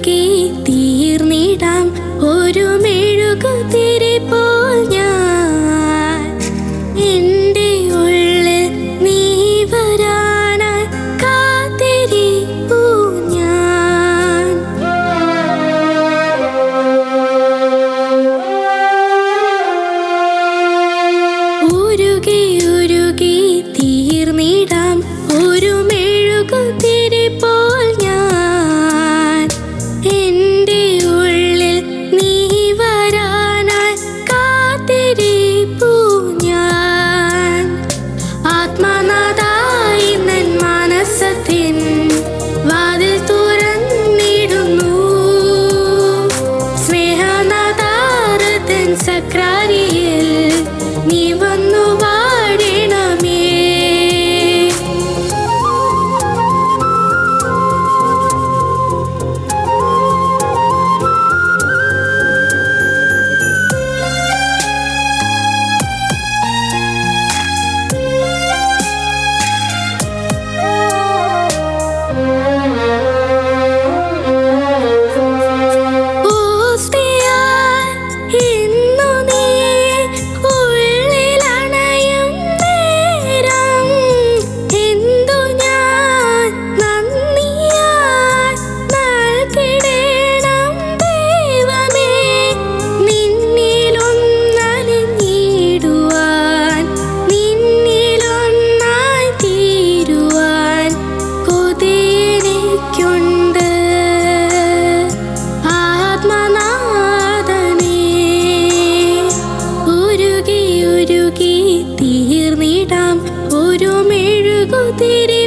ഉരുകി തീർന്നിടാം ഒരു മെഴുകുതിരി തിരി